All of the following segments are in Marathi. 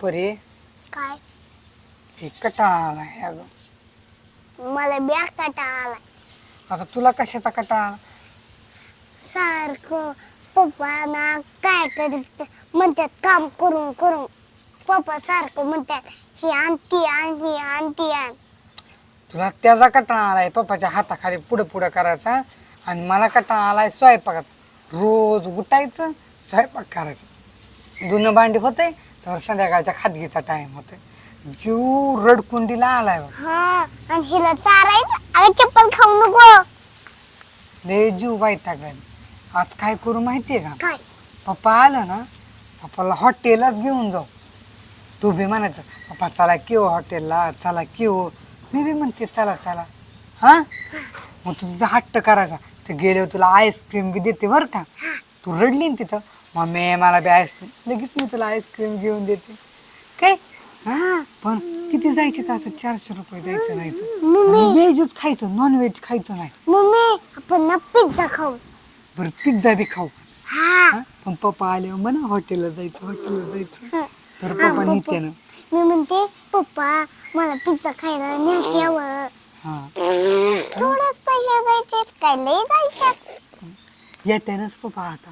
परे? काय? हे कटाळा आलाय अगं. मला बॅग काटा आला आता तुला कशाचा कटाळा आला सारखं पप्पा ना काय करीत म्हणतात काम करून करून. पप्पा सारखं म्हणतात ही आणती आण ही आणती आण. तुला त्याचा कटाळा आलाय पप्पाच्या हाताखाली पुढं पुढं करायचा आणि मला कटाळा आलाय स्वयंपाकाचा. रोज उठायचं स्वयंपाक करायचं. धुणं भांडी होते तर संध्याकाळच्या खादगीचा टाइम होते जीव रडकुंडीला आलाय बघ. हा आणि हिला चारायचं अगं चप्पल खाऊ नको. लय जीव वैतागलाय. आज काय करू माहितीये का? काय? पप्पा आलं ना पप्पाला हॉटेलच घेऊन जाऊ. तू बी म्हणायचं पप्पा चला किव हॉटेलला चला किव मी बी म्हणते चला चला. हा? मग तू तिथं हट्ट करायचा. ते गेल्यावर तुला आईस्क्रीम बी देते बरं का? तू रडली ना तिथं. मम्मी मला बी आईस्क्रीम लगेच मी तुला आईस्क्रीम घेऊन देते. काय? हा पण किती जायचे असं चारशे रुपये जायचं नाही व्हेजच खायचं नॉन व्हेज खायचं नाही. मम्मी आपण ना पिझ्झा खाऊ. बरं पिझ्झा बी खाऊ. हा? पण पप्पा आल्यावर म्हणा हॉटेलला जायचं हॉटेलला जायचं. तर पप्पा. नेते ना मी म्हणते पप्पा मला पिझ्झा खायला न्या की हवं. हा. थोडेच पैसे जायचे काय लय जायचे येते नाच पप्पा आता.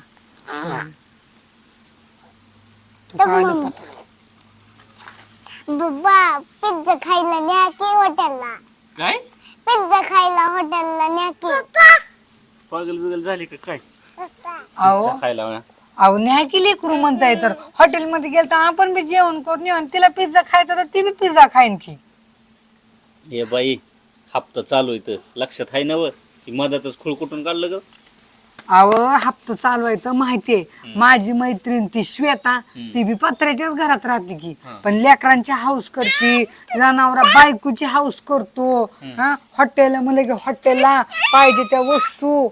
तू तर काय पप्पा? बाबा पिझ्झा खायला न्या की हॉटेलला? काय? पिझ्झा खायला हॉटेलला न्या की. पागल बिगल झाली का काय? अहो पिझ्झा खायला म्हणा. अहो न्याय की लेकरू म्हणताय तर. हॉटेलमध्ये गेलं तर आपण बी जेवण करून येऊ आणि तिला पिझ्झा खायचा तर ती बी पिझ्झा खाईन की. हे बाई हप्ता चालू इथं. लक्षात आहे ना व? की मधातच खुळ कुठून काढलं ग? अहो हप्ता चालवायचं माहितीये माझी मैत्रीण ती श्वेता ती बी पत्र्याच्याच घरात राहते की. पण लेकरांची हाऊस करते जनावरा बायकोची हाऊस करतो. हा? हॉटेल म्हणलं की हॉटेलला पाहिजे त्या वस्तू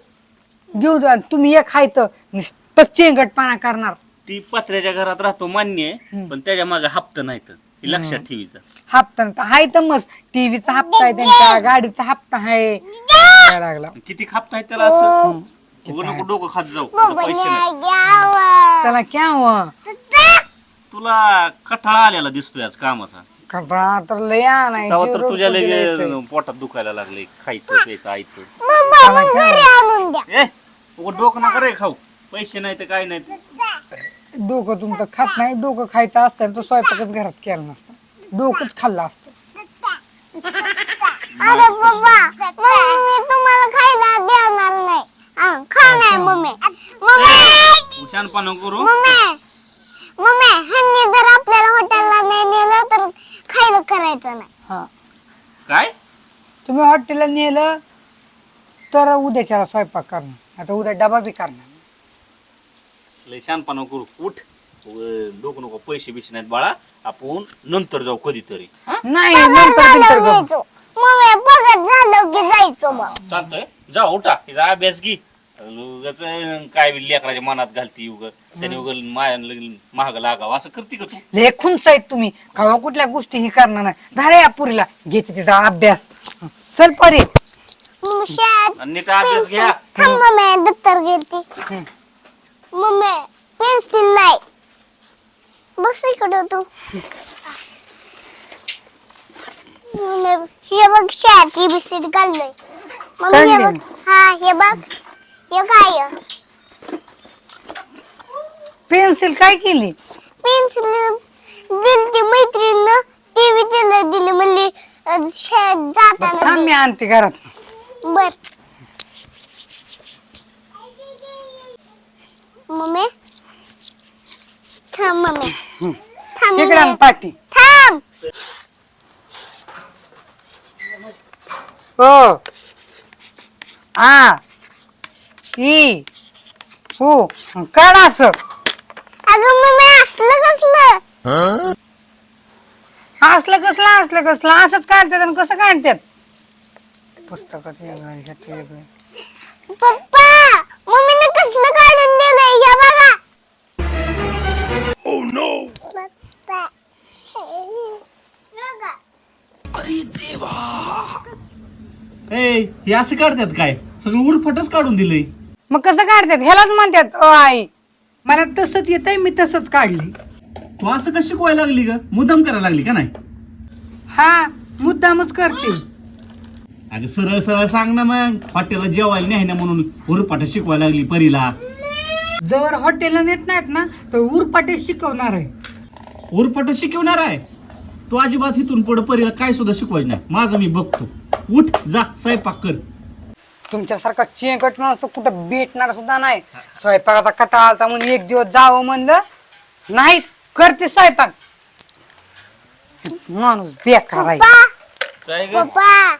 घेऊन जा. तुम्ही एक खायचं नुसतं चेंगटपणा करणार. ती पत्र्याच्या घरात राहतो मान्य आहे पण त्याच्यामागे हप्ता नाही तर. हे लक्षात ठेवीचा हप्ता आहे तर मग टीव्हीचा हप्ता आहे त्यांच्या गाडीचा हप्ता आहे. काय लागला. किती हप्ता आहे त्याला असं? नको डोकं खात जाऊ. आता पैसे नाही. चला क्या व तुला कठाळा आलेला दिसतोय आज कामाचा. कंटाळा तर लय तेव्हा तर तुझ्या. लगे पोटात दुखायला लागले खायचं प्यायचं आयचं ए डोकं नका रे खाऊ. पैसे नाही तर काय नाही. डोकं तुमचं खात नाही डोकं खायचं असतं तर स्वयंपाकच घरात केला नसतं. डोकंच खाल्लं असतं. अरे बाबा मम्मी तुम्हाला खायला देणार नाही. हा, खा नाही मम्मी मम्मी शानपणा करू मम्मी मम्मी ह्यांनी जर आपल्याला हॉटेलला नाही नेलं तर खायला करायचं नाही हा काय तुम्ही हॉटेलला नेलं तर उद्याच्याला स्वयंपाक करणार आता उद्या डबा बी करणार लय शानपणा करू उठ व- डोकं नको पैसे बिशे नाहीत बाळा आपण नंतर जाऊ कधीतरी हा नाही नंतर करू. मम्मी की जायचो बा चालतंय. जा उठा. तिचा अभ्यास घे. उगाच काय बी लेकराच्या मनात घालती उग. त्याने उग माया महाग लागावं. असं करते का तू? लय खुंच आहेत तुम्ही. कवा कुठल्या गोष्टी ही करणार नाही. धारे या पुरीला. घेते तिचा अभ्यास. चल परे. आणि नीट अभ्यास घ्या. थांब मम्मी दप्तर घेते. हम्म. मम्मी पेन्सिल नाही. बस इकडे तू. मम्मी हे बघ शाळेची बिस्किट काढलंय मम्मी हे? बघ हा हे बघ हे काय पेन्सिल काय केली पेन्सिल दिली मैत्रीण टीव्ही तिला दिली म्हणली अं, शाळेत जाताना थांब मी. आणते घरात बर मम्मी थांब मम्मी थांब इकडे आण. पाठी थांब ओ आ ई हो काढ असं. अगं मम्मी असलं कसलं? असलं कसलं असलं कसलं? असंच काढतात आणि कसं काढतात? पुस्तकात वेगळं ह्यात वेगळं पप्पा मम्मीने कसलं काढून दिलंय हे बघा. पप्पा. बघा. ए हे असं काढतात काय? सगळं उलफटच काढून दिलंय. मग कसं काढतात? ह्यालाच म्हणतात अ आई. मला तसंच येत मी तसंच काढली तू असं का शिकवायला लागली ग? मुद्दाम करायला लागली का नाही? हा मुद्दामच करते. अगं सरळ सरळ सांग ना मग हॉटेलला जेवायला नाही ना म्हणून उरपाट शिकवायला लागली परीला. जवळ हॉटेलला नेत नाहीत ना तर उरपाटे शिकवणार आहे. उरपाट शिकवणार आहे? तू अजिबात इथून पुढे परीला काय सुद्धा शिकवायचं नाही. माझं मी बघतो. उठ जा स्वयंपाक कर. तुमच्यासारखा चेंकट माणूस कुठं भेटणार सुद्धा नाही. स्वयंपाकाचा कटाळा आलता म्हणून एक दिवस जावं म्हणलं नाहीच करते स्वयंपाक. माणूस बेकार आहे. पप्पा काय ग? पप्पा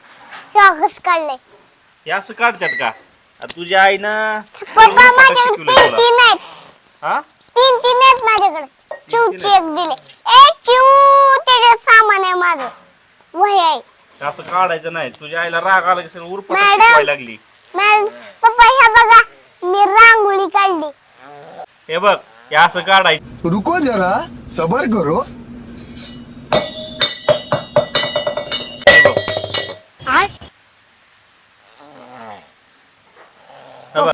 रॉगस काढले हे असं काढतात का? आ, तुझ्या आईनं पप्पा उरपाट माझ्याकडे तीन तुला. तीन आहेत. हा? तीन तीन आहेत माझ्याकडे. चिवची एक दिले. ए चिव त्याच्यात सामान आहे माझं. वही आहे. असं काढायचं नाही. तुझ्या आईला राग आला की सगळं उरपाट मॅडम. शिकवायला लागली. मॅडम पप्पा ह्या बघा मी रांगोळी काढली. हे बघ हे असं काढायचं. रुको जरा सबर करो. हे बघ.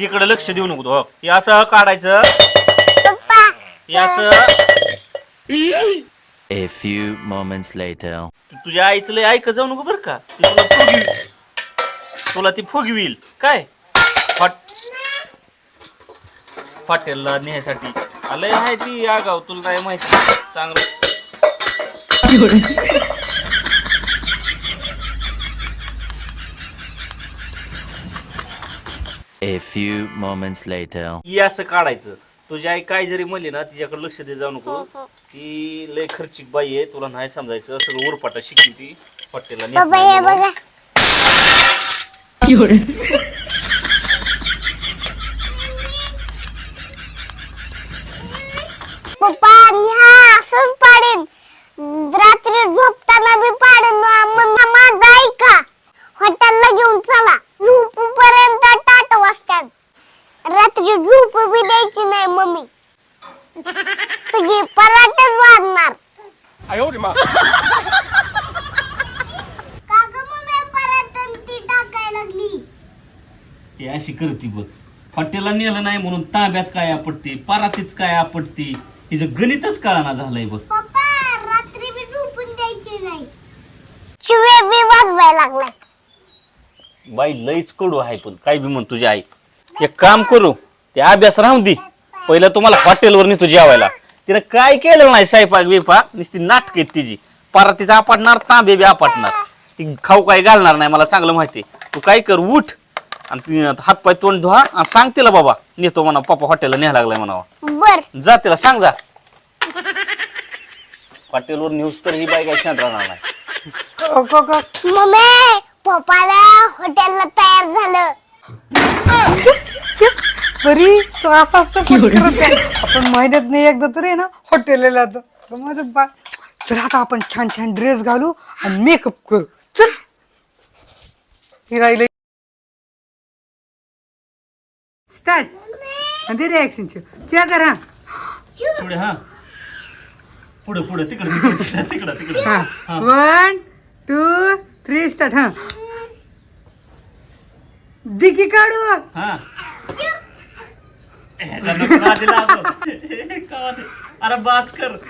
तिकडे लक्ष देऊ नको तू. हो. हे असं काढायचं. पप्पा हे असं. A few moments later. तू तुझ्या आईचं लय ऐक जाऊ नको बरं का. ती तुला फुगवी तुला ती फुगवील. काय? हॉट हॉटेलला नेण्यासाठी लय आहे ती आगाव. तुला काय माहिती? चांगलं. A few moments later. ही असं काढायचं. तुझी आई काय जरी म्हणली ना तिच्याकडे लक्ष दे जाऊ नको. ती लय खर्चिक बाई आहे तुला नाही समजायचं. सगळं उरपाटा शिकली ती. हॉटेलला नेत पप्पा नाही म्हणून. बघा. पप्पा ह्या असंच पाडेन. रात्री झोपताना बी पाडेन. मम्मा माझं ऐका हॉटेलला घेऊन चला झोपूपर्यंत टाट वाजतात रात्री झोप बी द्यायची नाही मम्मी सगळी पराठच वाजणार का ग मम्मी पराठन ती टाकायला लागली ती अशी करते बघ. हॉटेलला नेलं नाही म्हणून तांब्याच काय आपटते परातीच काय आपटते हिचं गणितच कळाना झालंय बघ. पप्पा रात्री बी झोपून द्यायची नाही. शिवे बी वाजवायला लागलाय. बाई लईच कडू आहे पण काय बी म्हण तुझी आई. एक काम करू ते अभ्यास राहून दे. पहिलं तुम्हाला हॉटेलवर नेतो जेवायला. तिनं काय केलं नाही स्वयंपाक बिपाक नुसती नाटक आहेत तिची. परातीचा आपटणार तांबे बी आपटणार. ती खाऊ काय घालणार नाही मला चांगलं माहिती तू काय कर उठ. आणि ती हातपाय तोंड धुवा आणि सांग तिला बाबा नेतो म्हणा पप्पा हॉटेलला न्यायला लागलाय म्हणावा बर. जा तिला सांग जा. हॉटेलवर न्यूज तर ही बाई काय शांत राहणार नाही. मम्मी पप्पाला हॉटेलला तयार झालं. बरी तो असाच support करत आहे. आपण महिन्यात नाही एकदा तरी आहे ना हॉटेलला जातो. माझं बा चल आता आपण छान छान ड्रेस घालू आणि मेकअप करू. चल. हे राहिले स्टार्ट. आणि रिॲक्शन चे. करा. पुढे हा. पुढे पुढे तिकडे तिकडे तिकडे हा. वन टू थ्री स्टार्ट हा. दिकी काढू. हा. अरे बास कर.